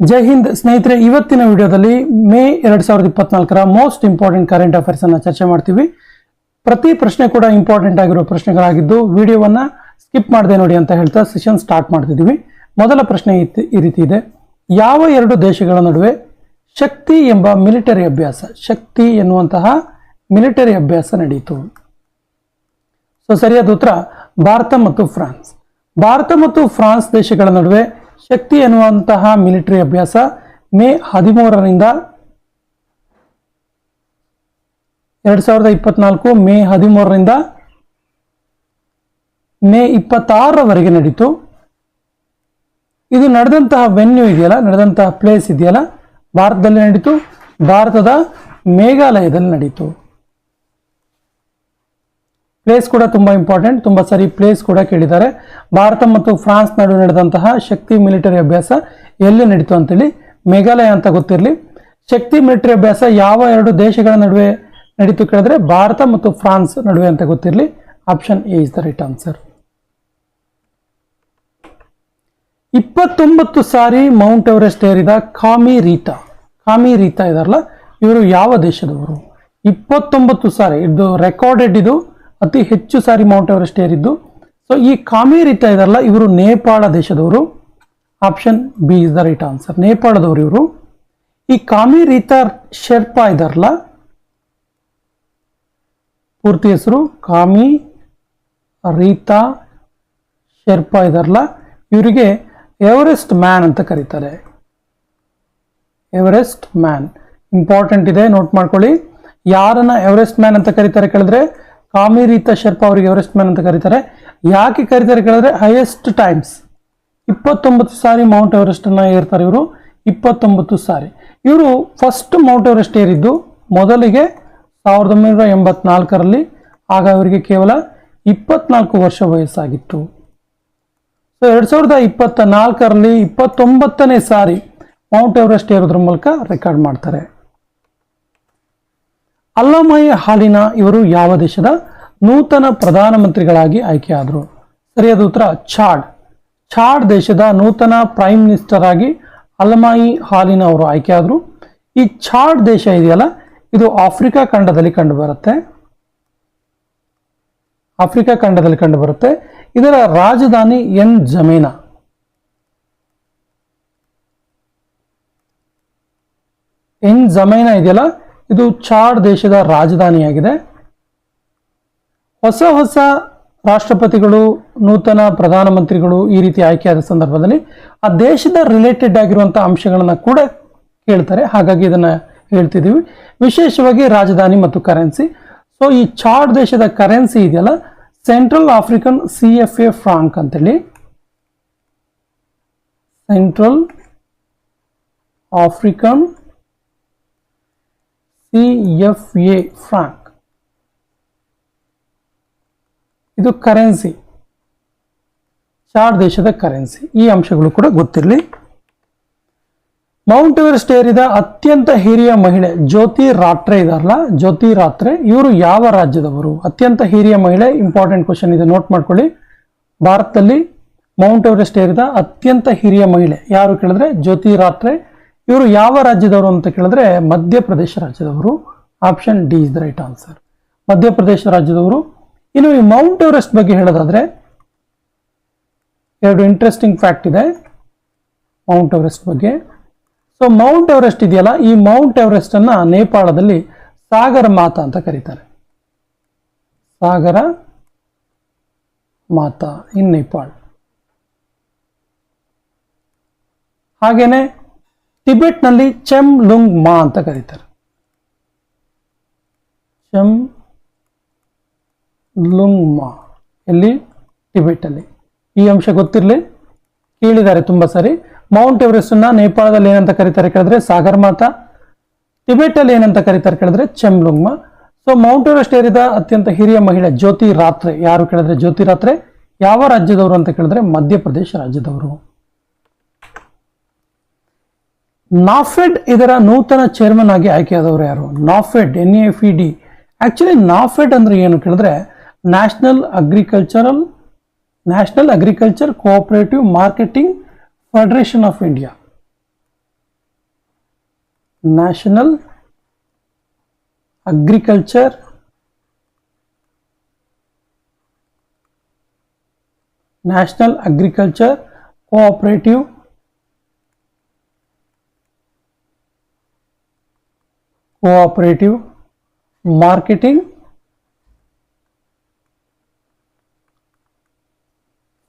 ಜೈ ಹಿಂದ್ ಸ್ನೇಹಿತರೆ, ಇವತ್ತಿನ ವಿಡಿಯೋದಲ್ಲಿ ಮೇ ಎರಡ್ ಸಾವಿರದ ಇಪ್ಪತ್ನಾಲ್ಕರ ಮೋಸ್ಟ್ ಇಂಪಾರ್ಟೆಂಟ್ ಕರೆಂಟ್ ಅಫೇರ್ಸ್ ಅನ್ನ ಚರ್ಚೆ ಮಾಡ್ತೀವಿ. ಪ್ರತಿ ಪ್ರಶ್ನೆ ಕೂಡ ಇಂಪಾರ್ಟೆಂಟ್ ಆಗಿರೋ ಪ್ರಶ್ನೆಗಳಾಗಿದ್ದು ವಿಡಿಯೋವನ್ನ ಸ್ಕಿಪ್ ಮಾಡದೆ ನೋಡಿ ಅಂತ ಹೇಳ್ತಾ ಸೆಷನ್ ಸ್ಟಾರ್ಟ್ ಮಾಡ್ತಿದ್ದೀವಿ ಮೊದಲ ಪ್ರಶ್ನೆ ಈ ರೀತಿ ಇದೆ. ಯಾವ ಎರಡು ದೇಶಗಳ ನಡುವೆ ಶಕ್ತಿ ಎಂಬ ಮಿಲಿಟರಿ ಅಭ್ಯಾಸ, ಶಕ್ತಿ ಎನ್ನುವಂತಹ ಮಿಲಿಟರಿ ಅಭ್ಯಾಸ ನಡೆಯಿತು ಸೊ ಸರಿಯಾದ ಉತ್ತರ, ಭಾರತ ಮತ್ತು ಫ್ರಾನ್ಸ್. ಭಾರತ ಮತ್ತು ಫ್ರಾನ್ಸ್ ದೇಶಗಳ ನಡುವೆ ಶಕ್ತಿ ಎನ್ನುವಂತಹ ಮಿಲಿಟರಿ ಅಭ್ಯಾಸ ಮೇ ಹದಿಮೂರರಿಂದ ಎರಡು ಸಾವಿರದ ಇಪ್ಪತ್ನಾಲ್ಕು ಮೇ ಹದಿಮೂರರಿಂದ ಮೇ ಇಪ್ಪತ್ತಾರರವರೆಗೆ ನಡೀತು. ಇದು ನಡೆದಂತಹ ವೆನ್ಯೂ ಇದೆಯಲ್ಲ, ನಡೆದಂತಹ ಪ್ಲೇಸ್ ಇದೆಯಲ್ಲ, ಭಾರತದಲ್ಲಿ ನಡೀತು. ಭಾರತದ ಮೇಘಾಲಯದಲ್ಲಿ ನಡೀತು. ಪ್ಲೇಸ್ ಕೂಡ ತುಂಬಾ ಇಂಪಾರ್ಟೆಂಟ್ ತುಂಬಾ ಸರಿ ಪ್ಲೇಸ್ ಕೂಡ ಕೇಳಿದ್ದಾರೆ. ಭಾರತ ಮತ್ತು ಫ್ರಾನ್ಸ್ ನಡುವೆ ನಡೆದಂತಹ ಶಕ್ತಿ ಮಿಲಿಟರಿ ಅಭ್ಯಾಸ ಎಲ್ಲಿ ನಡೀತು ಅಂತೇಳಿ ಮೇಘಾಲಯ ಅಂತ ಗೊತ್ತಿರಲಿ. ಶಕ್ತಿ ಮಿಲಿಟರಿ ಅಭ್ಯಾಸ ಯಾವ ಎರಡು ದೇಶಗಳ ನಡುವೆ ನಡೀತು ಕೇಳಿದ್ರೆ ಭಾರತ ಮತ್ತು ಫ್ರಾನ್ಸ್ ನಡುವೆ ಅಂತ ಗೊತ್ತಿರಲಿ. Option A is the right answer ಇಪ್ಪತ್ತೊಂಬತ್ತು ಸಾರಿ ಮೌಂಟ್ ಎವರೆಸ್ಟ್ ಏರಿದ ಕಾಮಿ ರೀತಾ ಕಾಮಿ ರೀತಾ ಇದಾರಲ್ಲ, ಇವರು ಯಾವ ದೇಶದವರು? ಇಪ್ಪತ್ತೊಂಬತ್ತು ಸಾರಿ, ಇದು ರೆಕಾರ್ಡೆಡ್ ಇದು. ಅತಿ ಹೆಚ್ಚು ಸಾರಿ ಮೌಂಟ್ ಎವರೆಸ್ಟ್ ಏರಿದ್ದು. ಸೊ ಈ ಕಾಮಿ ರೀತಾ ಇದಾರಲ್ಲ, ಇವರು ನೇಪಾಳ ದೇಶದವರು. Option B is the right answer ನೇಪಾಳದವರು ಇವರು. ಈ ಕಾಮಿ ರೀತಾ ಶೆರ್ಪಾ ಇದಾರಲ್ಲ, ಪೂರ್ತಿ ಹೆಸರು ಕಾಮಿ, ರೀತಾ, ಶೆರ್ಪಾ ಇದಾರಲ್ಲ. ಇವರಿಗೆ ಎವರೆಸ್ಟ್ ಮ್ಯಾನ್ ಅಂತ ಕರೀತಾರೆ. ಎವರೆಸ್ಟ್ ಮ್ಯಾನ್ ಇಂಪಾರ್ಟೆಂಟ್ ಇದೆ ನೋಟ್ ಮಾಡ್ಕೊಳ್ಳಿ. ಯಾರನ್ನ ಎವರೆಸ್ಟ್ ಮ್ಯಾನ್ ಅಂತ ಕರೀತಾರೆ ಕೇಳಿದ್ರೆ ಕಾಮಿರೀತಾ ಶರ್ಪ ಅವರಿಗೆ ಎವರೆಸ್ಟ್ ಮ್ಯಾನ್ ಅಂತ ಕರೀತಾರೆ. ಯಾಕೆ ಕರೀತಾರೆ ಕೇಳಿದ್ರೆ ಹೈಯೆಸ್ಟ್ ಟೈಮ್ಸ್ ಇಪ್ಪತ್ತೊಂಬತ್ತು ಸಾರಿ ಮೌಂಟ್ ಎವರೆಸ್ಟ್ ಅನ್ನ ಏರ್ತಾರೆ ಇವರು. ಇಪ್ಪತ್ತೊಂಬತ್ತು ಸಾರಿ. ಇವರು ಫಸ್ಟ್ ಮೌಂಟ್ ಎವರೆಸ್ಟ್ ಏರಿದ್ದು ಮೊದಲಿಗೆ ಸಾವಿರದ ಒಂಬೈನೂರ ಎಂಬತ್ನಾಲ್ಕರಲ್ಲಿ. ಆಗ ಅವರಿಗೆ ಕೇವಲ ಇಪ್ಪತ್ನಾಲ್ಕು ವರ್ಷ ವಯಸ್ಸಾಗಿತ್ತು. ಸೊ ಎರಡು ಸಾವಿರದ ಇಪ್ಪತ್ತ ನಾಲ್ಕರಲ್ಲಿ ಇಪ್ಪತ್ತೊಂಬತ್ತನೇ ಸಾರಿ ಮೌಂಟ್ ಎವರೆಸ್ಟ್ ಏರೋದ್ರ ಮೂಲಕ ರೆಕಾರ್ಡ್ ಮಾಡ್ತಾರೆ. ಅಲ್ಲಮಯ್ಯ ಹಾಲಿನ ಇವರು ಯಾವ ದೇಶದ ನೂತನ ಪ್ರಧಾನಮಂತ್ರಿಗಳಾಗಿ ಆಯ್ಕೆಯಾದರು? ಸರಿಯಾದ ಉತ್ತರ, ಚಾಡ್. ಚಾಡ್ ದೇಶದ ನೂತನ ಪ್ರೈಮ್ ಮಿನಿಸ್ಟರ್ ಆಗಿ ಅಲ್ಮಾಯಿ ಹಾಲಿನ ಅವರು ಆಯ್ಕೆಯಾದರು. ಈ ಚಾಡ್ ದೇಶ ಇದೆಯಲ್ಲ, ಇದು ಆಫ್ರಿಕಾ ಖಂಡದಲ್ಲಿ ಕಂಡುಬರುತ್ತೆ. ಆಫ್ರಿಕಾ ಖಂಡದಲ್ಲಿ ಕಂಡುಬರುತ್ತೆ. ಇದರ ರಾಜಧಾನಿ ಎನ್ ಜಮೇನಾ. ಎನ್ ಜಮೈನಾ ಇದೆಯಲ್ಲ ಇದು ಚಾಡ್ ದೇಶದ ರಾಜಧಾನಿಯಾಗಿದೆ. ಹೊಸ ಹೊಸ ರಾಷ್ಟ್ರಪತಿಗಳು, ನೂತನ ಪ್ರಧಾನಮಂತ್ರಿಗಳು ಈ ರೀತಿ ಆಯ್ಕೆಯಾದ ಸಂದರ್ಭದಲ್ಲಿ ಆ ದೇಶದ ರಿಲೇಟೆಡ್ ಆಗಿರುವಂಥ ಅಂಶಗಳನ್ನು ಕೂಡ ಕೇಳ್ತಾರೆ. ಹಾಗಾಗಿ ಇದನ್ನು ಹೇಳ್ತಿದ್ದೀವಿ. ವಿಶೇಷವಾಗಿ ರಾಜಧಾನಿ ಮತ್ತು ಕರೆನ್ಸಿ ಸೊ ಈ ಚಾಡ್ ದೇಶದ ಕರೆನ್ಸಿ ಇದೆಯಲ್ಲ? Central African C F A franc ಅಂತೇಳಿ. Central African C F franc ಇದು ಕರೆನ್ಸಿ ಚಾರ್ ದೇಶದ ಕರೆನ್ಸಿ ಈ ಅಂಶಗಳು ಕೂಡ ಗೊತ್ತಿರಲಿ. ಮೌಂಟ್ ಎವರೆಸ್ಟ್ ಏರಿದ ಅತ್ಯಂತ ಹಿರಿಯ ಮಹಿಳೆ ಜ್ಯೋತಿ ರಾತ್ರೆ ಇದಾರಲ್ಲ ಜ್ಯೋತಿ ರಾತ್ರೆ, ಇವರು ಯಾವ ರಾಜ್ಯದವರು? ಅತ್ಯಂತ ಹಿರಿಯ ಮಹಿಳೆ ಇಂಪಾರ್ಟೆಂಟ್ ಕ್ವಶನ್ ಇದೆ ನೋಟ್ ಮಾಡ್ಕೊಳ್ಳಿ. ಭಾರತದಲ್ಲಿ ಮೌಂಟ್ ಎವರೆಸ್ಟ್ ಏರಿದ ಅತ್ಯಂತ ಹಿರಿಯ ಮಹಿಳೆ ಯಾರು ಕೇಳಿದ್ರೆ? ಜ್ಯೋತಿ ರಾತ್ರೆ ಇವರು ಯಾವ ರಾಜ್ಯದವರು ಅಂತ ಕೇಳಿದ್ರೆ ಮಧ್ಯಪ್ರದೇಶ ರಾಜ್ಯದವರು. Option D is the right answer Madhya Pradesh ರಾಜ್ಯದವರು. ಇನ್ನು ಈ ಮೌಂಟ್ ಎವರೆಸ್ಟ್ ಬಗ್ಗೆ ಹೇಳೋದಾದ್ರೆ ಎರಡು ಇಂಟ್ರೆಸ್ಟಿಂಗ್ ಫ್ಯಾಕ್ಟ್ ಇದೆ ಮೌಂಟ್ ಎವರೆಸ್ಟ್ ಬಗ್ಗೆ. ಸೊ ಮೌಂಟ್ ಎವರೆಸ್ಟ್ ಇದೆಯಲ್ಲ? ಈ ಮೌಂಟ್ ಎವರೆಸ್ಟ್ ಅನ್ನ ನೇಪಾಳದಲ್ಲಿ ಸಾಗರ ಮಾತಾ ಅಂತ ಕರೀತಾರೆ. ಸಾಗರ ಮಾತಾ ಇನ್ ನೇಪಾಳ್. ಹಾಗೇನೆ ಟಿಬೆಟ್ನಲ್ಲಿ ಚೆಮ್ ಲುಂಗ್ ಮಾ ಅಂತ ಕರೀತಾರೆ. ಚೆಮ್ ಲುಂಗ್ ಮಾ. ಎಲ್ಲಿ? ಟಿಬೆಟಲ್ಲಿ. ಈ ಅಂಶ ಗೊತ್ತಿರಲಿ? ಕೇಳಿದ್ದಾರೆ ತುಂಬಾ ಸರಿ. ಮೌಂಟ್ ಎವರೆಸ್ಟನ್ನ ನೇಪಾಳದಲ್ಲಿ ಏನಂತ ಕರೀತಾರೆ ಕೇಳಿದ್ರೆ ಸಾಗರ್ ಮಾತಾ. ಟಿಬೆಟಲ್ಲಿ ಏನಂತ ಕರೀತಾರೆ ಕೇಳಿದ್ರೆ ಚೆಮ್ಲುಂಗ್ಮಾ ಸೊ ಮೌಂಟ್ ಎವರೆಸ್ಟ್ ಏರಿದ ಅತ್ಯಂತ ಹಿರಿಯ ಮಹಿಳೆ ಜ್ಯೋತಿ ರಾತ್ರೆ. ಯಾರು ಕೇಳಿದ್ರೆ ಜ್ಯೋತಿ ರಾತ್ರೆ? ಯಾವ ರಾಜ್ಯದವರು ಅಂತ ಕೇಳಿದ್ರೆ ಮಧ್ಯಪ್ರದೇಶ ರಾಜ್ಯದವರು. ನಾಫೆಡ್ ಇದರ ನೂತನ ಚೇರ್ಮನ್ ಆಗಿ ಆಯ್ಕೆಯಾದವರು ಯಾರು? NAFED N F E D actually NAFED ಅಂದ್ರೆ ಏನು ಕೇಳಿದ್ರೆ national agricultural national agriculture cooperative marketing federation of India national agriculture national agriculture cooperative cooperative marketing,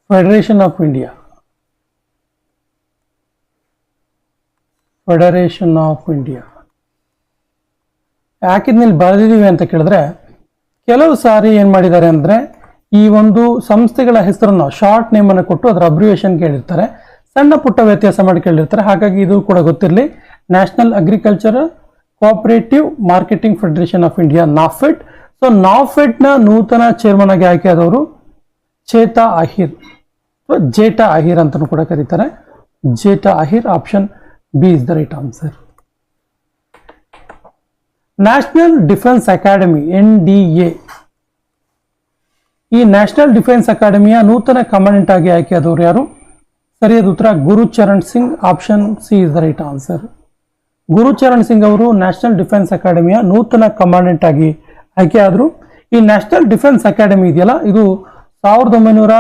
Federation of India. Federation of India ಯಾಕಿದ್ನಲ್ಲಿ ಬರೆದಿದ್ದೀವಿ ಅಂತ ಕೇಳಿದ್ರೆ, ಕೆಲವು ಸಾರಿ ಏನು ಮಾಡಿದ್ದಾರೆ ಅಂದರೆ, ಈ ಒಂದು ಸಂಸ್ಥೆಗಳ ಹೆಸರನ್ನು ಶಾರ್ಟ್ ನೇಮನ್ನು ಕೊಟ್ಟು ಅದರ ಅಬ್ರಿವೇಷನ್ ಕೇಳಿರ್ತಾರೆ. ಸಣ್ಣ ಪುಟ್ಟ ವ್ಯತ್ಯಾಸ ಮಾಡಿ ಕೇಳಿರ್ತಾರೆ ಹಾಗಾಗಿ ಇದು ಕೂಡ ಗೊತ್ತಿರಲಿ. National agriculture cooperative marketing federation of India NAFED so ನಾಫೆಡ್ನ ನೂತನ ಚೇರ್ಮನ್ ಆಗಿ ಆಯ್ಕೆಯಾದವರು ಚೇತಾ ಅಹಿರ್ ಜೇಟಾ ಅಹಿರ್ ಅಂತಲೂ ಕೂಡ ಕರೀತಾರೆ. Jeta Ahir option B is the right answer national defence academy N D A ಈ ನ್ಯಾಷನಲ್ ಡಿಫೆನ್ಸ್ ಅಕಾಡೆಮಿಯ ನೂತನ ಕಮಾಂಡೆಂಟ್ ಆಗಿ ಆಯ್ಕೆಯಾದವರು ಯಾರು? ಸರಿಯಾದ ಉತ್ತರ, Gurucharan Singh option C is the right answer Gurucharan Singh ಅವರು ನ್ಯಾಷನಲ್ ಡಿಫೆನ್ಸ್ ಅಕಾಡೆಮಿಯ ನೂತನ ಕಮಾಂಡೆಂಟ್ ಆಗಿ ಆಯ್ಕೆಯಾದರು ಈ ನ್ಯಾಷನಲ್ ಡಿಫೆನ್ಸ್ ಅಕಾಡೆಮಿ ಇದೆಯಲ್ಲ, ಇದು ಸಾವಿರದ ಒಂಬೈನೂರ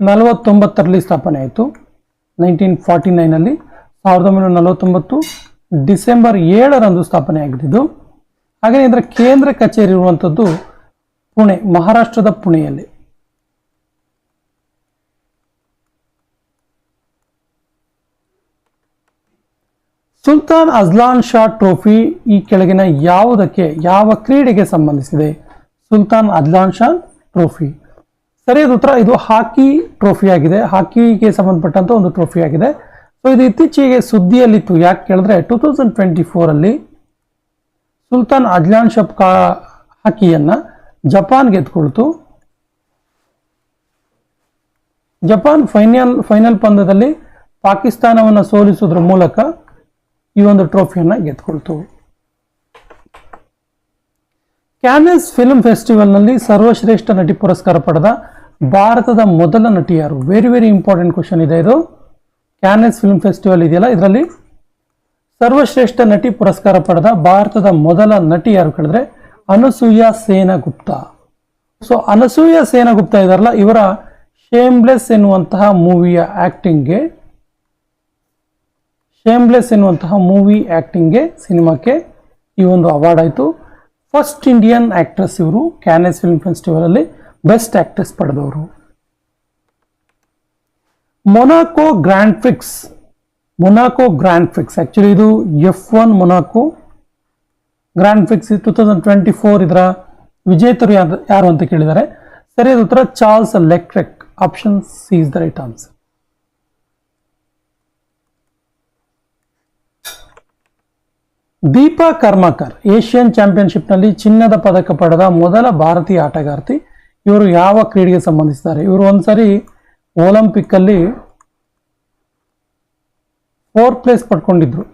ನಲವತ್ತೊಂಬತ್ತರಲ್ಲಿ ಸ್ಥಾಪನೆ ಆಯಿತು, ನೈನ್ಟೀನ್ ಫಾರ್ಟಿ ನೈನಲ್ಲಿ ಸಾವಿರದ ಒಂಬೈನೂರ ನಲವತ್ತೊಂಬತ್ತು ಡಿಸೆಂಬರ್ ಏಳರಂದು ಸ್ಥಾಪನೆ ಆಗಿದ್ದು ಹಾಗೆಯೇ ಇದರ ಕೇಂದ್ರ ಕಚೇರಿ ಇರುವಂಥದ್ದು ಪುಣೆ, ಮಹಾರಾಷ್ಟ್ರದ ಪುಣೆಯಲ್ಲಿ. ಸುಲ್ತಾನ್ ಅಜ್ಲಾನ್ ಶಾ ಟ್ರೋಫಿ ಈ ಕೆಳಗಿನ ಯಾವುದಕ್ಕೆ, ಯಾವ ಕ್ರೀಡೆಗೆ ಸಂಬಂಧಿಸಿದೆ? Sultan Azlan Shah trophy. ಸರಿಯಾದ ಉತ್ತರ, ಇದು ಹಾಕಿ ಟ್ರೋಫಿ ಆಗಿದೆ. ಹಾಕಿಗೆ ಸಂಬಂಧಪಟ್ಟಂತ ಒಂದು ಟ್ರೋಫಿ ಆಗಿದೆ. ಸೊ ಇದು ಇತ್ತೀಚೆಗೆ ಸುದ್ದಿಯಲ್ಲಿತ್ತು. ಯಾಕೆ ಕೇಳಿದ್ರೆ ಟೂ ತೌಸಂಡ್ ಟ್ವೆಂಟಿ ಫೋರಲ್ಲಿ ಸುಲ್ತಾನ್ ಅಜ್ಲಾನ್ ಶಬ್ ಕಾ ಹಾಕಿಯನ್ನು ಜಪಾನ್ ಗೆದ್ಕೊಳ್ತು ಜಪಾನ್ ಫೈನಲ್ ಫೈನಲ್ ಪಂದ್ಯದಲ್ಲಿ ಪಾಕಿಸ್ತಾನವನ್ನು ಸೋಲಿಸುವುದರ ಮೂಲಕ ಈ ಒಂದು ಟ್ರೋಫಿಯನ್ನು ಗೆದ್ಕೊಳ್ತು ಕ್ಯಾನೆಸ್ ಫಿಲ್ಮ್ ಫೆಸ್ಟಿವಲ್ನಲ್ಲಿ ಸರ್ವಶ್ರೇಷ್ಠ ನಟಿ ಪುರಸ್ಕಾರ ಪಡೆದ ಭಾರತದ ಮೊದಲ ನಟಿ ಯಾರು? ವೆರಿ ವೆರಿ ಇಂಪಾರ್ಟೆಂಟ್ ಕ್ವಶನ್ ಇದೆ ಇದು. ಕ್ಯಾನೆಸ್ ಫಿಲ್ಮ್ ಫೆಸ್ಟಿವಲ್ ಇದೆಯಲ್ಲ, ಇದರಲ್ಲಿ ಸರ್ವಶ್ರೇಷ್ಠ ನಟಿ ಪುರಸ್ಕಾರ ಪಡೆದ ಭಾರತದ ಮೊದಲ ನಟಿ ಯಾರು ಕೇಳಿದ್ರೆ? ಅನಸೂಯ ಸೇನಗುಪ್ತ. ಸೊ ಅನಸೂಯ ಸೇನಗುಪ್ತ ಇದಾರಲ್ಲ, ಇವರ ಶೇಮ್ಲೆಸ್ ಎನ್ನುವಂತಹ ಮೂವಿಯ ಆಕ್ಟಿಂಗ್ಗೆ ಶೇಮ್ಲೆಸ್ ಎನ್ನುವಂತಹ ಮೂವಿ ಆ್ಯಕ್ಟಿಂಗ್ಗೆ ಸಿನಿಮಾಕ್ಕೆ ಈ ಒಂದು ಅವಾರ್ಡ್ ಆಯಿತು. ಫಸ್ಟ್ ಇಂಡಿಯನ್ ಆ್ಯಕ್ಟ್ರೆಸ್ ಇವರು ಕ್ಯಾನೆಸ್ ಫಿಲ್ಮ್ ಫೆಸ್ಟಿವಲಲ್ಲಿ ಬೆಸ್ಟ್ ಆ್ಯಕ್ಟ್ರೆಸ್ ಪಡೆದವರು. Monaco grand prix Monaco grand prix actually ಇದು F one Monaco grand prix two thousand twenty four ಇದರ ವಿಜೇತರು ಯಾರು ಅಂತ ಕೇಳಿದ್ದಾರೆ ಸರಿಯಾದ ಉತ್ತರ Charles Leclerc option C is the right answer Deepa Karmakar, Asian ಚಾಂಪಿಯನ್ಶಿಪ್ನಲ್ಲಿ ಚಿನ್ನದ ಪದಕ ಪಡೆದ ಮೊದಲ ಭಾರತೀಯ ಆಟಗಾರ್ತಿ. ಇವರು ಯಾವ ಕ್ರೀಡೆಗೆ ಸಂಬಂಧಿಸಿದ್ದಾರೆ? ಇವರು ಒಂದ್ಸರಿ ಒಲಿಂಪಿಕ್ ಅಲ್ಲಿ ಫೋರ್ ಪ್ಲೇಸ್ ಪಡ್ಕೊಂಡಿದ್ರು.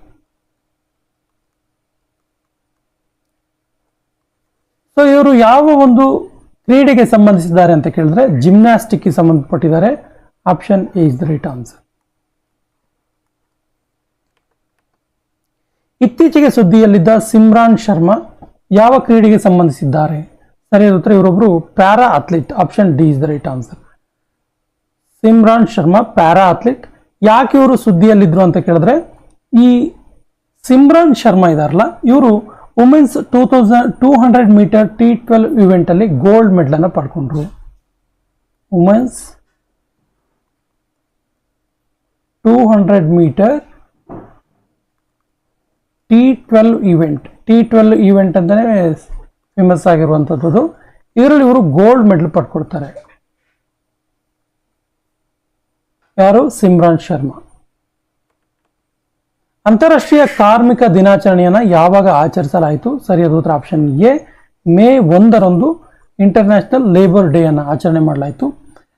ಸೊ ಇವರು ಯಾವ ಒಂದು ಕ್ರೀಡೆಗೆ ಸಂಬಂಧಿಸಿದ್ದಾರೆ ಅಂತ ಕೇಳಿದ್ರೆ ಜಿಮ್ನಾಸ್ಟಿಕ್ಗೆ ಸಂಬಂಧಪಟ್ಟಿದ್ದಾರೆ. Option A is the right answer ಇತ್ತೀಚೆಗೆ ಸುದ್ದಿಯಲ್ಲಿದ್ದ ಸಿಮ್ರಾನ್ ಶರ್ಮಾ ಯಾವ ಕ್ರೀಡೆಗೆ ಸಂಬಂಧಿಸಿದ್ದಾರೆ? ಸರಿಯಾದ ಉತ್ತರ ಇವರೊಬ್ಬರು para athlete, option D is the right answer. Simran Sharma, para athlete, ಯಾಕೆ ಇವರು ಸುದ್ದಿಯಲ್ಲಿದ್ರು ಅಂತ ಕೇಳಿದ್ರೆ, ಈ ಸಿಮ್ರಾನ್ ಶರ್ಮಾ ಇದಾರಲ್ಲ, ಇವರು women's two thousand two hundred metre T twelve event ಅಲ್ಲಿ ಗೋಲ್ಡ್ ಮೆಡಲ್ ಅನ್ನ ಪಡ್ಕೊಂಡ್ರು. Women's two hundred metre T twelve event T twelve event ಅಂತಲೇ ಫೇಮಸ್ ಆಗಿರುವಂಥದ್ದು ಇದರಲ್ಲಿ ಇವರು ಗೋಲ್ಡ್ ಮೆಡಲ್ ಪಡ್ಕೊಡ್ತಾರೆ. ಯಾರು? ಸಿಮ್ರಾನ್ ಶರ್ಮಾ ಅಂತಾರಾಷ್ಟ್ರೀಯ ಕಾರ್ಮಿಕ ದಿನಾಚರಣೆಯನ್ನು ಯಾವಾಗ ಆಚರಿಸಲಾಯಿತು? ಸರಿಯಾದ ಉತ್ತರ ಆಪ್ಷನ್ ಎ. ಮೇ ಒಂದರಂದು ಇಂಟರ್ನ್ಯಾಷನಲ್ ಲೇಬರ್ ಡೇ ಅನ್ನು ಆಚರಣೆ ಮಾಡಲಾಯಿತು.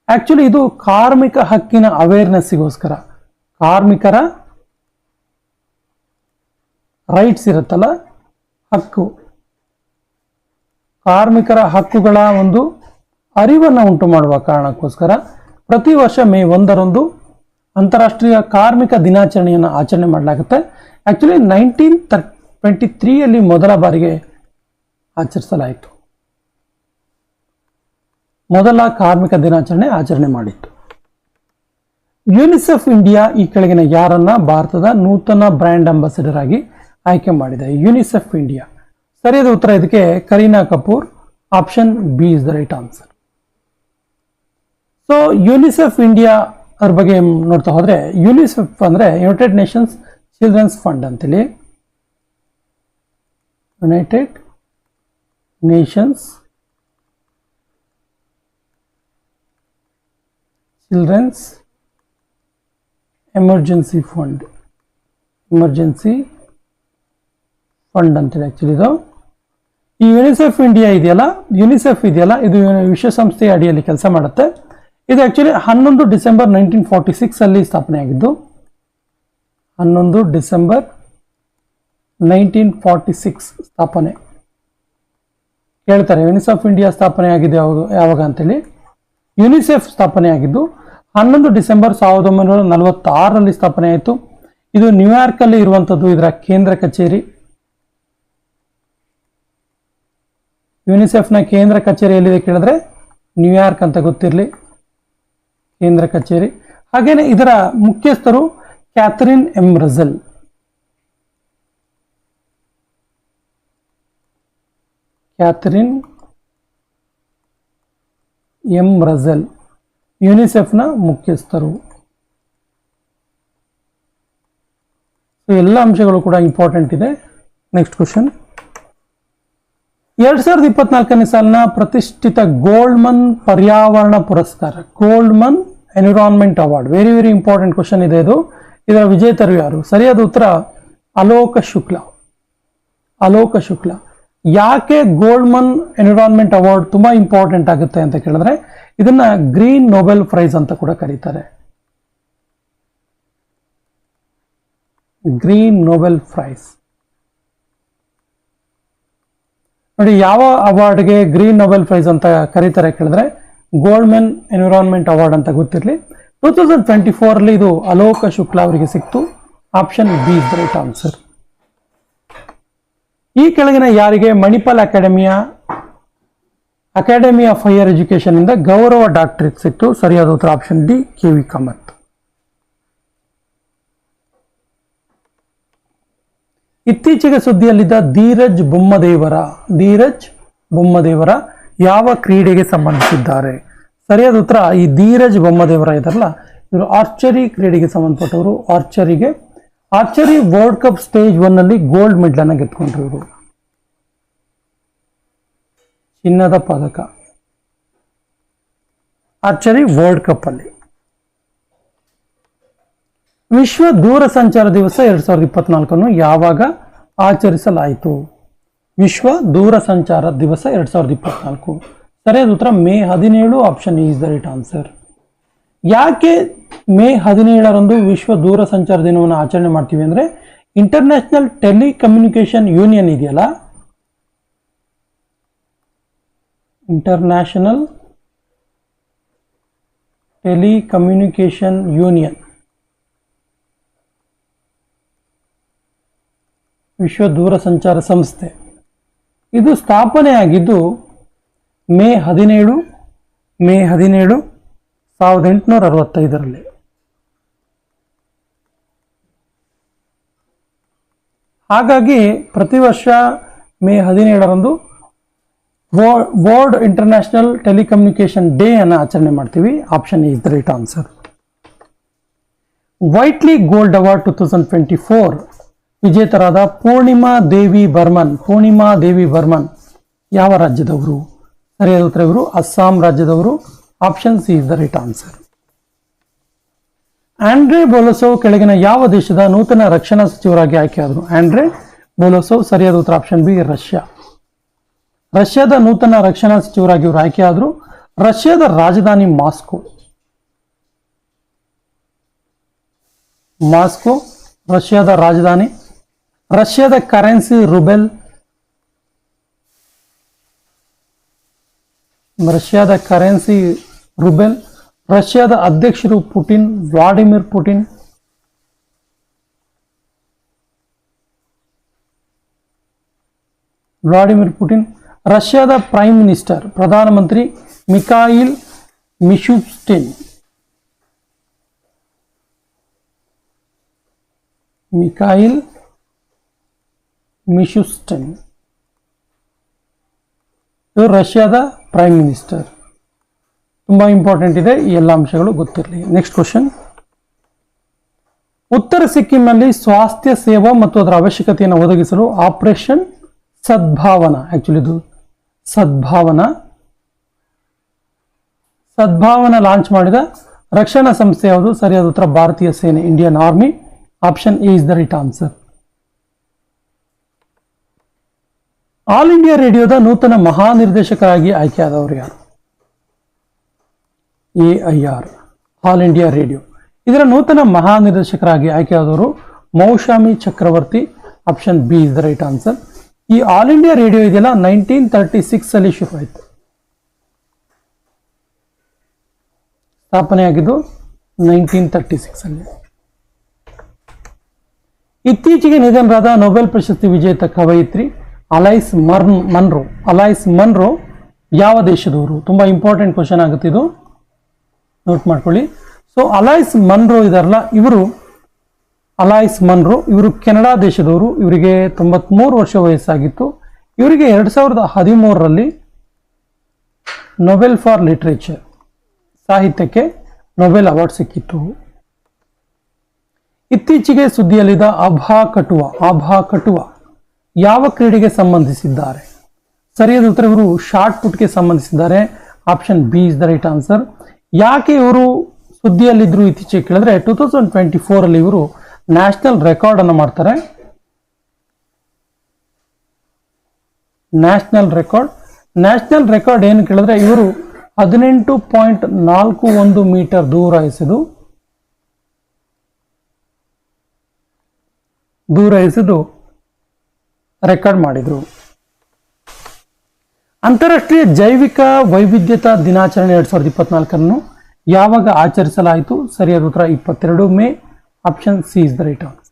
ಆ್ಯಕ್ಚುಲಿ ಇದು ಕಾರ್ಮಿಕ ಹಕ್ಕಿನ ಅವೇರ್ನೆಸ್ಸಿಗೋಸ್ಕರ ಕಾರ್ಮಿಕರ ರೈಟ್ಸ್ ಇರುತ್ತಲ್ಲ? ಹಕ್ಕು. ಕಾರ್ಮಿಕರ ಹಕ್ಕುಗಳ ಒಂದು ಅರಿವನ್ನು ಉಂಟು ಮಾಡುವ ಕಾರಣಕ್ಕೋಸ್ಕರ ಪ್ರತಿ ವರ್ಷ ಮೇ ಒಂದರಂದು ಅಂತಾರಾಷ್ಟ್ರೀಯ ಕಾರ್ಮಿಕ ದಿನಾಚರಣೆಯನ್ನು ಆಚರಣೆ ಮಾಡಲಾಗುತ್ತೆ. ಆ್ಯಕ್ಚುಲಿ ನೈನ್ಟೀನ್ ತರ್ ಟ್ವೆಂಟಿ ತ್ರೀಯಲ್ಲಿ ಮೊದಲ ಬಾರಿಗೆ ಆಚರಿಸಲಾಯಿತು. ಮೊದಲ ಕಾರ್ಮಿಕ ದಿನಾಚರಣೆ ಆಚರಣೆ ಮಾಡಿತ್ತು. ಯುನಿಸೆಫ್ ಇಂಡಿಯಾ ಈ ಕೆಳಗಿನ ಯಾರನ್ನ ಭಾರತದ ನೂತನ ಬ್ರ್ಯಾಂಡ್ ಅಂಬಾಸಿಡರ್ ಆಗಿ ಆಯ್ಕೆ ಮಾಡಿದೆ. ಯುನಿಸೆಫ್ ಇಂಡಿಯಾ ಸರಿಯಾದ ಉತ್ತರ ಇದಕ್ಕೆ Kareena Kapoor option B is the right answer so UNICEF India ಅದ್ರ ಬಗ್ಗೆ ನೋಡ್ತಾ ಹೋದ್ರೆ ಯುನಿಸೆಫ್ ಅಂದ್ರೆ ಯುನೈಟೆಡ್ ನೇಷನ್ಸ್ ಚಿಲ್ಡ್ರನ್ಸ್ ಫಂಡ್ ಅಂತೇಳಿ. United Nations Children's Emergency Fund Emergency Fund ಅಂತೇಳಿ ಆ್ಯಕ್ಚುಲಿ ಇದು. ಈ ಯುನಿಸೆಫ್ ಇಂಡಿಯಾ ಇದೆಯಲ್ಲ? ಯುನಿಸೆಫ್ ಇದೆಯಲ್ಲ? ಇದು ವಿಶ್ವಸಂಸ್ಥೆಯ ಅಡಿಯಲ್ಲಿ ಕೆಲಸ ಮಾಡುತ್ತೆ. ಇದು ಆ್ಯಕ್ಚುಲಿ ಹನ್ನೊಂದು ಡಿಸೆಂಬರ್ ನೈನ್ಟೀನ್ ಫಾರ್ಟಿ ಸಿಕ್ಸ್ ಅಲ್ಲಿ ಸ್ಥಾಪನೆ ಆಗಿದ್ದು, ಹನ್ನೊಂದು ಡಿಸೆಂಬರ್ ನೈನ್ಟೀನ್ ಫಾರ್ಟಿ ಸಿಕ್ಸ್ ಸ್ಥಾಪನೆ. ಹೇಳ್ತಾರೆ ಯುನಿಸೆಫ್ ಇಂಡಿಯಾ ಸ್ಥಾಪನೆ ಆಗಿದೆ ಯಾವುದು, ಯಾವಾಗ ಅಂತೇಳಿ? ಯುನಿಸೆಫ್ ಸ್ಥಾಪನೆ ಆಗಿದ್ದು, ಹನ್ನೊಂದು ಡಿಸೆಂಬರ್ ಸಾವಿರದ ಒಂಬೈನೂರ ನಲವತ್ತಾರರಲ್ಲಿ ಸ್ಥಾಪನೆ ಆಯಿತು. ಇದು ನ್ಯೂಯಾರ್ಕ್ ಅಲ್ಲಿ ಇರುವಂಥದ್ದು, ಇದರ ಕೇಂದ್ರ ಕಚೇರಿ. ಯುನಿಸೆಫ್ನ ಕೇಂದ್ರ ಕಚೇರಿ ಎಲ್ಲಿದೆ ಕೇಳಿದ್ರೆ ನ್ಯೂಯಾರ್ಕ್ ಅಂತ ಗೊತ್ತಿರಲಿ. ಕೇಂದ್ರ ಕಚೇರಿ. ಹಾಗೇನೆ ಇದರ ಮುಖ್ಯಸ್ಥರು Catherine M. Russell. Catherine M. Russell ಯುನಿಸೆಫ್ನ ಮುಖ್ಯಸ್ಥರು. ಸೊ ಎಲ್ಲ ಅಂಶಗಳು ಕೂಡ ಇಂಪಾರ್ಟೆಂಟ್ ಇದೆ. ನೆಕ್ಸ್ಟ್ ಕ್ವಶನ್ ಎರಡ್ ಸಾವಿರದ ಇಪ್ಪತ್ನಾಲ್ಕನೇ ಸಾಲಿನ ಪ್ರತಿಷ್ಠಿತ ಗೋಲ್ಡ್ಮನ್ ಪರ್ಯಾವರಣ ಪುರಸ್ಕಾರ, Goldman environment award. Very very important question ಇದೆ ಇದು. ಇದರ ವಿಜೇತರು ಯಾರು? ಸರಿಯಾದ ಉತ್ತರ, ಅಲೋಕ ಶುಕ್ಲ. ಅಲೋಕ ಶುಕ್ಲ. ಯಾಕೆ ಗೋಲ್ಡ್ಮನ್ ಎನ್ವಿರಾನ್ಮೆಂಟ್ ಅವಾರ್ಡ್ ತುಂಬಾ ಇಂಪಾರ್ಟೆಂಟ್ ಆಗುತ್ತೆ ಅಂತ ಕೇಳಿದ್ರೆ, ಇದನ್ನ ಗ್ರೀನ್ ನೊಬೆಲ್ ಪ್ರೈಸ್ ಅಂತ ಕೂಡ ಕರೀತಾರೆ. Green Nobel prize. ನೋಡಿ, ಯಾವ ಅವಾರ್ಡ್ಗೆ ಗ್ರೀನ್ ನೊಬೆಲ್ ಪ್ರೈಸ್ ಅಂತ ಕರೀತಾರೆ ಕೇಳಿದ್ರೆ ಗೋಲ್ಡ್ಮೆನ್ ಎನ್ವಿರಾನ್ಮೆಂಟ್ ಅವಾರ್ಡ್ ಅಂತ ಗೊತ್ತಿರಲಿ. ಟೂ ತೌಸಂಡ್ ಟ್ವೆಂಟಿ ಫೋರಲ್ಲಿ ಇದು ಅಲೋಕ ಶುಕ್ಲಾ ಅವರಿಗೆ ಸಿಕ್ತು. Option B is right answer ಈ ಕೆಳಗಿನ ಯಾರಿಗೆ ಮಣಿಪಾಲ್ ಅಕಾಡೆಮಿಯ ಅಕಾಡೆಮಿ ಆಫ್ ಹೈಯರ್ ಎಜುಕೇಶನ್ ಇಂದ ಗೌರವ ಡಾಕ್ಟ್ರೇಟ್ ಸಿಕ್ತು? ಸರಿಯಾದ ಉತ್ತರ option D K V Kamath ಇತ್ತೀಚೆಗೆ ಸುದ್ದಿಯಲ್ಲಿದ್ದ ಧೀರಜ್ ಬೊಮ್ಮದೇವರ ಧೀರಜ್ ಬೊಮ್ಮದೇವರ ಯಾವ ಕ್ರೀಡೆಗೆ ಸಂಬಂಧಿಸಿದ್ದಾರೆ? ಸರಿಯಾದ ಉತ್ತರ, ಈ ಧೀರಜ್ ಬೊಮ್ಮದೇವರ ಇದಾರಲ್ಲ ಇವರು ಆರ್ಚರಿ ಕ್ರೀಡೆಗೆ ಸಂಬಂಧಪಟ್ಟವರು. ಆರ್ಚರಿಗೆ, archery world cup stage one ಅಲ್ಲಿ ಗೋಲ್ಡ್ ಮೆಡಲ್ ಅನ್ನ ಗೆದ್ಕೊಂಡ್ರು ಇವರು. ಚಿನ್ನದ ಪದಕ. ಆರ್ಚರಿ ವರ್ಲ್ಡ್ ಕಪ್ ಅಲ್ಲಿ. ವಿಶ್ವ ದೂರಸಂಚಾರ ದಿವಸ ಎರಡು ಸಾವಿರದ ಇಪ್ಪತ್ನಾಲ್ಕನ್ನು ಯಾವಾಗ ಆಚರಿಸಲಾಯಿತು? ವಿಶ್ವ ದೂರಸಂಚಾರ ದಿವಸ ಎರಡು ಸಾವಿರದ ಇಪ್ಪತ್ನಾಲ್ಕು. ಸರಿಯಾದ ಉತ್ತರ ಮೇ ಹದಿನೇಳು, option is the right answer. ಯಾಕೆ ಮೇ ಹದಿನೇಳರಂದು ವಿಶ್ವ ದೂರಸಂಚಾರ ದಿನವನ್ನು ಆಚರಣೆ ಮಾಡ್ತೀವಿ ಅಂದರೆ ಇಂಟರ್ನ್ಯಾಷನಲ್ ಟೆಲಿಕಮ್ಯುನಿಕೇಷನ್ ಯೂನಿಯನ್ ಇದೆಯಲ್ಲ? ಇಂಟರ್ನ್ಯಾಷನಲ್ ಟೆಲಿಕಮ್ಯುನಿಕೇಷನ್ ಯೂನಿಯನ್ ವಿಶ್ವ ದೂರಸಂಚಾರ ಸಂಸ್ಥೆ. ಇದು ಸ್ಥಾಪನೆಯಾಗಿದ್ದು ಮೇ ಹದಿನೇಳು ಮೇ ಹದಿನೇಳು, ಸಾವಿರದ ಎಂಟುನೂರ ಅರವತ್ತೈದರಲ್ಲಿ. ಹಾಗಾಗಿ ಪ್ರತಿ ವರ್ಷ ಮೇ ಹದಿನೇಳರಂದು ವರ್ಲ್ಡ್ ಇಂಟರ್ನ್ಯಾಷನಲ್ ಟೆಲಿಕಮ್ಯುನಿಕೇಷನ್ ಡೇ ಅನ್ನು ಆಚರಣೆ ಮಾಡ್ತೀವಿ. Option is the right answer Whitley Gold Award two thousand twenty four ವಿಜೇತರಾದ ಪೂರ್ಣಿಮಾ ದೇವಿ ಬರ್ಮನ್, ಪೂರ್ಣಿಮಾ ದೇವಿ ಬರ್ಮನ್ ಯಾವ ರಾಜ್ಯದವರು? ಸರಿಯಾದ ಉತ್ತರ ಇವರು ಅಸ್ಸಾಂ ರಾಜ್ಯದವರು. Option C is the right answer Andrei Belousov ಕೆಳಗಿನ ಯಾವ ದೇಶದ ನೂತನ ರಕ್ಷಣಾ ಸಚಿವರಾಗಿ ಆಯ್ಕೆಯಾದರು? ಆಂಡ್ರೆ ಬೋಲೋಸೋವ್, ಸರಿಯಾದ ಉತ್ತರ ಆಪ್ಷನ್ ಬಿ ರಷ್ಯಾ. ರಷ್ಯಾದ ನೂತನ ರಕ್ಷಣಾ ಸಚಿವರಾಗಿ ಇವರು ಆಯ್ಕೆಯಾದರು ರಷ್ಯಾದ ರಾಜಧಾನಿ ಮಾಸ್ಕೋ. ಮಾಸ್ಕೋ, ರಷ್ಯಾದ ರಾಜಧಾನಿ ರಷ್ಯಾದ ಕರೆನ್ಸಿ ರುಬೆಲ್, ರಷ್ಯಾದ ಕರೆನ್ಸಿ ರುಬೆಲ್, ರಷ್ಯಾದ ಅಧ್ಯಕ್ಷರು Putin, Vladimir Putin Vladimir Putin, ರಷ್ಯಾದ ಪ್ರೈಮ್ ಮಿನಿಸ್ಟರ್, ಪ್ರಧಾನಮಂತ್ರಿ ಮಿಕಾಯಿಲ್ ಮಿಶುಸ್ಟಿನ್. ಮಿಕಾಯಿಲ್ ಮಿಶುಸ್ಟಿನ್. ಇವರು ರಷ್ಯಾದ ಪ್ರೈಮ್ ಮಿನಿಸ್ಟರ್ ತುಂಬ ಇಂಪಾರ್ಟೆಂಟ್ ಇದೆ, ಈ ಎಲ್ಲ ಅಂಶಗಳು ಗೊತ್ತಿರಲಿ. ನೆಕ್ಸ್ಟ್ ಕ್ವಶನ್ ಉತ್ತರ ಸಿಕ್ಕಿಂನಲ್ಲಿ ಸ್ವಾಸ್ಥ್ಯ ಸೇವಾ ಮತ್ತು ಅದರ ಅವಶ್ಯಕತೆಯನ್ನು ಒದಗಿಸಲು ಆಪರೇಷನ್ ಸದ್ಭಾವನಾ. ಆಕ್ಚುಲಿ ಇದು ಸದ್ಭಾವನಾ. ಸದ್ಭಾವನಾ ಲಾಂಚ್ ಮಾಡಿದ ರಕ್ಷಣಾ ಸಂಸ್ಥೆ ಯಾವುದು? ಸರಿಯಾದ ಉತ್ತರ ಭಾರತೀಯ ಸೇನೆ Indian army option A is the right answer All India ರೇಡಿಯೋದ ನೂತನ ಮಹಾನಿರ್ದೇಶಕರಾಗಿ ಆಯ್ಕೆಯಾದವರು ಯಾರು? A I R, All India Radio. ಇದರ ನೂತನ ಮಹಾನಿರ್ದೇಶಕರಾಗಿ ಆಯ್ಕೆಯಾದವರು Mausami Chakravarty, option B is the right answer. ಈ ಆಲ್ ಇಂಡಿಯಾ ರೇಡಿಯೋ ಇದೆಯಲ್ಲ ನೈನ್ಟೀನ್ ತರ್ಟಿ ಸಿಕ್ಸ್ ಅಲ್ಲಿ ಶುರು ಆಯಿತು. ಸ್ಥಾಪನೆಯಾಗಿದ್ದು ನೈನ್ಟೀನ್ ತರ್ಟಿ ಸಿಕ್ಸ್ ಅಲ್ಲಿ. ಇತ್ತೀಚೆಗೆ ನಿಧನರಾದ ನೊಬೆಲ್ ಪ್ರಶಸ್ತಿ ವಿಜೇತ ಕವಯಿತ್ರಿ ಅಲೈಸ್ ಮರ್ನ್ ಮನ್ರು, ಅಲೈಸ್ ಮನ್ರು ಯಾವ ದೇಶದವರು? ತುಂಬ ಇಂಪಾರ್ಟೆಂಟ್ ಕ್ವಶನ್ ಆಗುತ್ತೆ ಇದು. ನೋಟ್ ಮಾಡ್ಕೊಳ್ಳಿ. ಸೊ ಅಲೈಸ್ ಮನ್ರೋ ಇದಾರಲ್ಲ, ಇವರು ಅಲೈಸ್ ಮನ್ರು, ಇವರು ಕೆನಡಾ ದೇಶದವರು, ಇವರಿಗೆ ತೊಂಬತ್ಮೂರು ವರ್ಷ ವಯಸ್ಸಾಗಿತ್ತು. ಇವರಿಗೆ ಎರಡು ಸಾವಿರದ ಹದಿಮೂರರಲ್ಲಿ ನೊಬೆಲ್ ಫಾರ್ ಲಿಟ್ರೇಚರ್ ಸಾಹಿತ್ಯಕ್ಕೆ ನೊಬೆಲ್ ಅವಾರ್ಡ್ ಸಿಕ್ಕಿತ್ತು. ಇತ್ತೀಚೆಗೆ ಸುದ್ದಿಯಲ್ಲಿದ್ದ ಅಭಾ ಕಟುವ ಅಭಾ ಕಟುವ. ಯಾವ ಕ್ರೀಡೆಗೆ ಸಂಬಂಧಿಸಿದ್ದಾರೆ? ಸರಿಯಾದ ಉತ್ತರ ಇವರು ಶಾರ್ಟ್ ಪುಟ್ಗೆ ಸಂಬಂಧಿಸಿದ್ದಾರೆ. Option B is the right answer ಯಾಕೆ ಇವರು ಸುದ್ದಿಯಲ್ಲಿದ್ದರು ಇತ್ತೀಚೆಗೆ ಕೇಳಿದ್ರೆ ಟೂ ತೌಸಂಡ್ ಟ್ವೆಂಟಿ ಫೋರಲ್ಲಿ ಇವರು ನ್ಯಾಷನಲ್ ರೆಕಾರ್ಡ್ ಅನ್ನು ಮಾಡ್ತಾರೆ. ನ್ಯಾಷನಲ್ ರೆಕಾರ್ಡ್ ನ್ಯಾಷನಲ್ ರೆಕಾರ್ಡ್ ಏನು ಕೇಳಿದ್ರೆ ಇವರು ಹದಿನೆಂಟು ಪಾಯಿಂಟ್ ನಾಲ್ಕು ಒಂದು ಮೀಟರ್ ದೂರ ಎಸೆದು ದೂರ ಎಸೆದು ರೆಕಾರ್ಡ್ ಮಾಡಿದರು. ಅಂತಾರಾಷ್ಟ್ರೀಯ ಜೈವಿಕ ವೈವಿಧ್ಯತಾ ದಿನಾಚರಣೆ ಎರಡು ಸಾವಿರದ ಇಪ್ಪತ್ನಾಲ್ಕನ್ನು ಯಾವಾಗ ಆಚರಿಸಲಾಯಿತು? ಸರಿಯಾದ ಉತ್ತರ, ಇಪ್ಪತ್ತೆರಡು May option C is the right answer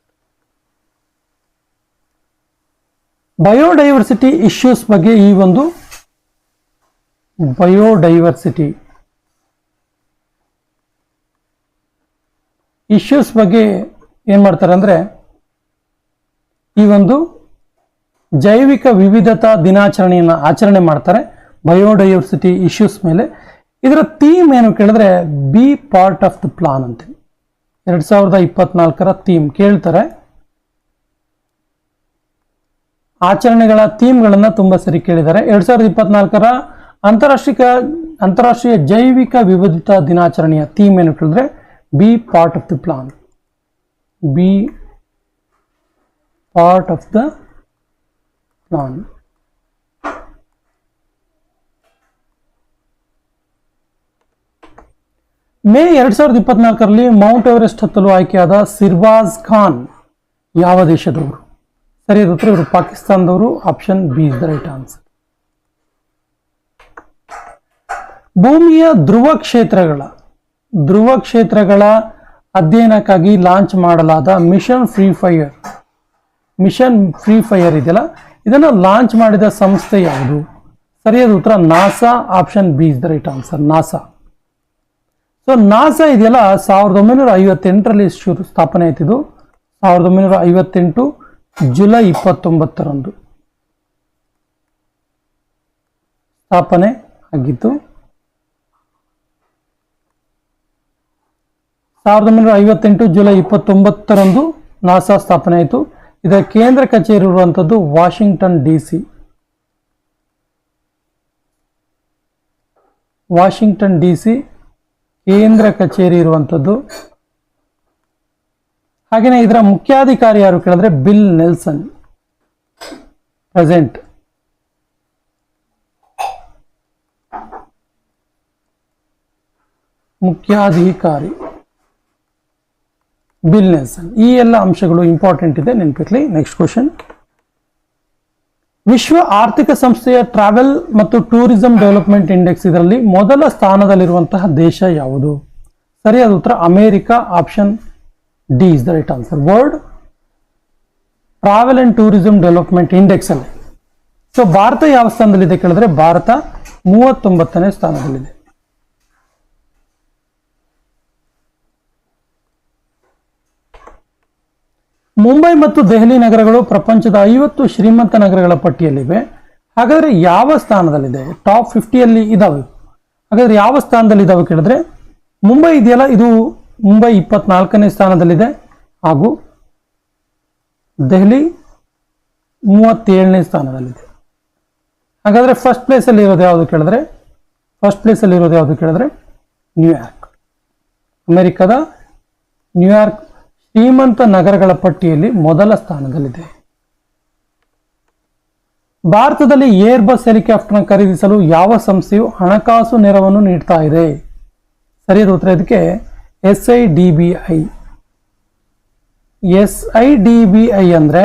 biodiversity issues ಬಗ್ಗೆ ಈ ಒಂದು ಬಯೋಡೈವರ್ಸಿಟಿ ಇಶ್ಯೂಸ್ ಬಗ್ಗೆ ಏನು ಮಾಡ್ತಾರೆ ಅಂದ್ರೆ ಈ ಒಂದು ಜೈವಿಕ ವಿವಿಧತಾ ದಿನಾಚರಣೆಯನ್ನು ಆಚರಣೆ ಮಾಡ್ತಾರೆ ಬಯೋಡೈವರ್ಸಿಟಿ ಇಶ್ಯೂಸ್ ಮೇಲೆ. ಇದರ ಥೀಮ್ ಏನು ಕೇಳಿದ್ರೆ, be part of the plan ಅಂತ ಎರಡ್ ಸಾವಿರದ ಇಪ್ಪತ್ನಾಲ್ಕರ ಥೀಮ್ ಕೇಳ್ತಾರೆ. ಆಚರಣೆಗಳ ಥೀಮ್ಗಳನ್ನ ತುಂಬಾ ಸರಿ ಕೇಳಿದ್ದಾರೆ. ಎರಡ್ ಸಾವಿರದ ಇಪ್ಪತ್ನಾಲ್ಕರ ಅಂತಾರಾಷ್ಟ್ರೀಯ ಅಂತಾರಾಷ್ಟ್ರೀಯ ಜೈವಿಕ ವಿವಿಧತಾ ದಿನಾಚರಣೆಯ ಥೀಮ್ ಏನು ಕೇಳಿದ್ರೆ, be part of the plan be part of the plan May ಎರಡ್ ಸಾವಿರದ ಇಪ್ಪತ್ನಾಲ್ಕರಲ್ಲಿ ಮೌಂಟ್ ಎವರೆಸ್ಟ್ ಹತ್ತಲು ಆಯ್ಕೆಯಾದ ಸಿರ್ವಾಜ್ ಖಾನ್ ಯಾವ ದೇಶದವರು? ಸರಿಯಾದ ಉತ್ತರ ಇವರು ಪಾಕಿಸ್ತಾನದವರು. Option B is the right answer ಭೂಮಿಯ ಧ್ರುವ ಕ್ಷೇತ್ರಗಳ ಧ್ರುವ ಕ್ಷೇತ್ರಗಳ ಅಧ್ಯಯನಕ್ಕಾಗಿ ಲಾಂಚ್ ಮಾಡಲಾದ mission free fire, mission free fire ಇದೆಯಲ್ಲ ಇದನ್ನು ಲಾಂಚ್ ಮಾಡಿದ ಸಂಸ್ಥೆ ಯಾವುದು? ಸರಿಯಾದ ಉತ್ತರ NASA option B is the right answer NASA. So NASA ಇದೆಯಲ್ಲ ಸಾವಿರದ ಒಂಬೈನೂರ ಐವತ್ತೆಂಟರಲ್ಲಿ ಶುರು ಸ್ಥಾಪನೆ ಆಯ್ತಿದ್ದು ಸಾವಿರದ ಒಂಬೈನೂರ ಐವತ್ತೆಂಟು ಜುಲೈ ಇಪ್ಪತ್ತೊಂಬತ್ತರಂದು ಸ್ಥಾಪನೆ ಆಗಿತ್ತು. ಸಾವಿರದ ಒಂಬೈನೂರ ಐವತ್ತೆಂಟು ಜುಲೈ ಇಪ್ಪತ್ತೊಂಬತ್ತರಂದು ನಾಸಾ ಸ್ಥಾಪನೆ ಆಯಿತು. ಇದರ ಕೇಂದ್ರ ಕಚೇರಿ ಇರುವಂಥದ್ದು Washington D C. Washington D C ಕೇಂದ್ರ ಕಚೇರಿ ಇರುವಂಥದ್ದು ಹಾಗೆಯೇ ಇದರ ಮುಖ್ಯಾಧಿಕಾರಿ ಯಾರು ಕೇಳಿದ್ರೆ ಬಿಲ್ ನೆಲ್ಸನ್. ಪ್ರೆಸೆಂಟ್. ಮುಖ್ಯಾಧಿಕಾರಿ. ಬಿಲ್ ನೆಲ್ಸನ್ ಈ ಎಲ್ಲ ಅಂಶಗಳು ಇಂಪಾರ್ಟೆಂಟ್ ಇದೆ ನೆನಪಿರ್ಲಿ. ನೆಕ್ಸ್ಟ್ ಕ್ವಶನ್ ವಿಶ್ವ ಆರ್ಥಿಕ ಸಂಸ್ಥೆಯ ಟ್ರಾವೆಲ್ ಮತ್ತು ಟೂರಿಸಂ ಡೆವಲಪ್ಮೆಂಟ್ ಇಂಡೆಕ್ಸ್ ಇದರಲ್ಲಿ ಮೊದಲ ಸ್ಥಾನದಲ್ಲಿರುವಂತಹ ದೇಶ ಯಾವುದು? ಸರಿಯಾದ ಉತ್ತರ America option D is the right answer World Travel and Tourism Development Index ಅಲ್ಲಿ. ಸೊ ಭಾರತ ಯಾವ ಸ್ಥಾನದಲ್ಲಿದೆ ಕೇಳಿದ್ರೆ, ಭಾರತ ಮೂವತ್ತೊಂಬತ್ತನೇ ಸ್ಥಾನದಲ್ಲಿದೆ. ಮುಂಬೈ ಮತ್ತು ದೆಹಲಿ ನಗರಗಳು ಪ್ರಪಂಚದ ಐವತ್ತು ಶ್ರೀಮಂತ ನಗರಗಳ ಪಟ್ಟಿಯಲ್ಲಿವೆ. ಹಾಗಾದರೆ ಯಾವ ಸ್ಥಾನದಲ್ಲಿದೆ? ಟಾಪ್ ಫಿಫ್ಟಿಯಲ್ಲಿ ಇದಾವೆ. ಹಾಗಾದರೆ ಯಾವ ಸ್ಥಾನದಲ್ಲಿ ಇದಾವೆ ಕೇಳಿದ್ರೆ, ಮುಂಬೈ ಇದೆಯಲ್ಲ, ಇದು ಮುಂಬೈ ಇಪ್ಪತ್ನಾಲ್ಕನೇ ಸ್ಥಾನದಲ್ಲಿದೆ. ಹಾಗೂ ದೆಹಲಿ ಮೂವತ್ತೇಳನೇ ಸ್ಥಾನದಲ್ಲಿದೆ. ಹಾಗಾದರೆ ಫಸ್ಟ್ ಪ್ಲೇಸಲ್ಲಿ ಇರೋದು ಯಾವುದು ಕೇಳಿದ್ರೆ ಫಸ್ಟ್ ಪ್ಲೇಸಲ್ಲಿ ಇರೋದು ಯಾವುದು ಕೇಳಿದ್ರೆ, ನ್ಯೂಯಾರ್ಕ್. ಅಮೆರಿಕದ ನ್ಯೂಯಾರ್ಕ್ ಶ್ರೀಮಂತ ನಗರಗಳ ಪಟ್ಟಿಯಲ್ಲಿ ಮೊದಲ ಸ್ಥಾನದಲ್ಲಿದೆ. ಭಾರತದಲ್ಲಿ ಏರ್ ಬಸ್ ಹೆಲಿಕಾಪ್ಟರ್ನ ಖರೀದಿಸಲು ಯಾವ ಸಂಸ್ಥೆಯು ಹಣಕಾಸು ನೆರವನ್ನು ನೀಡ್ತಾ ಇದೆ? ಸರಿಯಾದ ಉತ್ತರ ಇದಕ್ಕೆ S I D B I S I D B I ಅಂದರೆ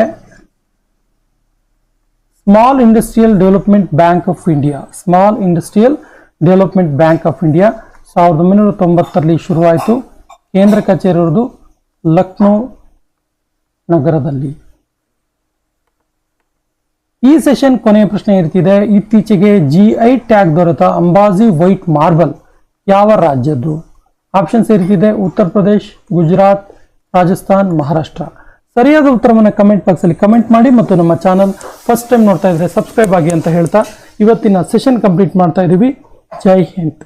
Small Industrial Development Bank of India Small Industrial Development Bank of India ಸಾವಿರದ ಒಂಬೈನೂರ ತೊಂಬತ್ತರಲ್ಲಿ ಶುರುವಾಯಿತು. ಕೇಂದ್ರ ಕಚೇರಿ ಇರೋದು ಲಕ್ನೋ ನಗರದಲ್ಲಿ. ಈ ಸೆಷನ್ ಕೊನೆಯ ಪ್ರಶ್ನೆ ಇರ್ತಿದೆ ಇತ್ತೀಚೆಗೆ ಜಿ ಐ ಟ್ಯಾಗ್ ದೊರೆತ ಅಂಬಾಜಿ ವೈಟ್ ಮಾರ್ಬಲ್ ಯಾವ ರಾಜ್ಯದ್ದು? ಆಪ್ಷನ್ಸ್ ಇರ್ತಿದೆ ಉತ್ತರ ಪ್ರದೇಶ್, ಗುಜರಾತ್, ರಾಜಸ್ಥಾನ್, ಮಹಾರಾಷ್ಟ್ರ. ಸರಿಯಾದ ಉತ್ತರವನ್ನು ಕಮೆಂಟ್ ಬಾಕ್ಸಲ್ಲಿ ಕಮೆಂಟ್ ಮಾಡಿ ಮತ್ತು ನಮ್ಮ ಚಾನಲ್ ಫಸ್ಟ್ ಟೈಮ್ ನೋಡ್ತಾ ಇದ್ರೆ ಸಬ್ಸ್ಕ್ರೈಬ್ ಆಗಿ ಅಂತ ಹೇಳ್ತಾ ಇವತ್ತಿನ ಸೆಷನ್ ಕಂಪ್ಲೀಟ್ ಮಾಡ್ತಾ ಇದ್ದೀವಿ ಜೈ ಹಿಂದ್.